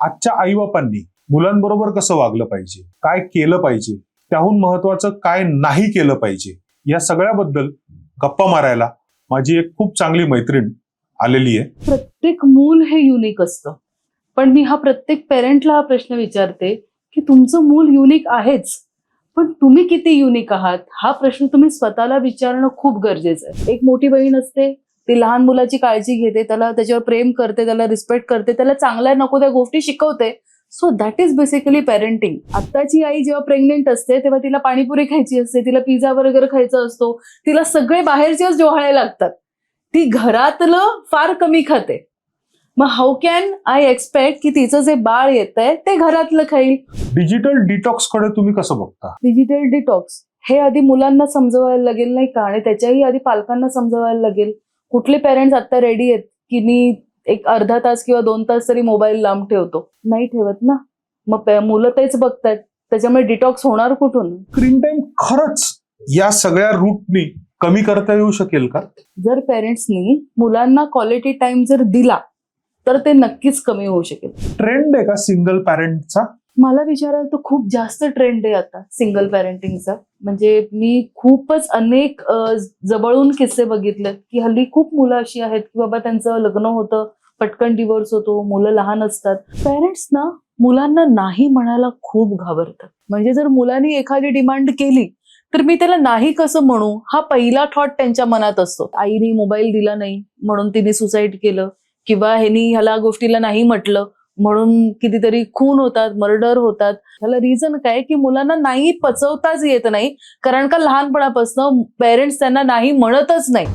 आजच्या आई बापांनी मुलांबरोबर कसं वागलं पाहिजे? काय केलं पाहिजे? त्याहून महत्वाचं काय नाही केलं पाहिजे? या सगळ्याबद्दल गप्पा मारायला माझी एक खूप चांगली मैत्रीण आलेली आहे. प्रत्येक मूल हे युनिक असतं. पण मी हा प्रत्येक पेरेंटला हा प्रश्न विचारते की तुमचं मूल युनिक आहेच पण तुम्ही किती युनिक आहात? हा प्रश्न तुम्ही स्वतःला विचारणं खूप गरजेचं आहे. एक मोठी बहीण असते ती लहान मुलाची काळजी घेते त्याला त्याच्यावर प्रेम करते त्याला रिस्पेक्ट करते त्याला चांगल्या नको त्या गोष्टी शिकवते. So that is basically parenting आत्ताची आई जेव्हा प्रेग्नेंट असते तेव्हा तिला पाणीपुरी खायची असते तिला पिझ्झा बर्गर खायचा असतो तिला सगळे बाहेरचेच डोहाळे लागतात. ती घरातलं फार कमी खाते. मग हाऊ कॅन आय एक्सपेक्ट की तिचं जे बाळ येत आहे ते घरातलं खाईल? डिजिटल डिटॉक्सकडे तुम्ही कसं बघता? डिजिटल डिटॉक्स हे आधी मुलांना समजवायला लागेल नाही का? आणि त्याच्याही आधी पालकांना समजवायला लागेल. कुठले पेरेंट्स आता रेडी आहेत की मी एक अर्धा तास किंवा दोन तास तरी मोबाईल लांब ठेवतो? नाही ठेवत ना. मग मुलं तेच बघतायत. त्याच्यामुळे डिटॉक्स होणार कुठून? स्क्रीन टाइम खरंच या सगळ्या रूटनी कमी करता येऊ शकेल का? जर पेरेंट्सनी मुलांना क्वालिटी टाइम जर दिला तर ते नक्कीच कमी होऊ शकेल. ट्रेंड आहे का सिंगल पॅरेंटचा मला विचाराल तर खूप जास्त ट्रेंड आहे आता सिंगल पॅरेंटिंगचा म्हणजे मी खूपच अनेक जवळून किस्से बघितलेत की हल्ली खूप मुलं अशी आहेत की बाबा त्यांचं लग्न होतं पटकन डिवोर्स होतो मुलं लहान असतात. पेरेंट्स ना मुलांना नाही म्हणायला खूप घाबरतात. म्हणजे जर मुलांनी एखादी डिमांड केली तर मी त्याला नाही कसं म्हणू? हा पहिला थॉट त्यांच्या मनात असतो. आईने मोबाईल दिला नाही म्हणून तिने सुसाईड केलं किंवा ह्यानी ह्याला गोष्टीला नाही म्हटलं म्हणून कितीतरी खून होतात मर्डर होतात. ह्याला रिझन काय? की मुलांना नाही पचवताच येत नाही. कारण का लहानपणापासून पेरेंट्स त्यांना नाही म्हणतच नाही.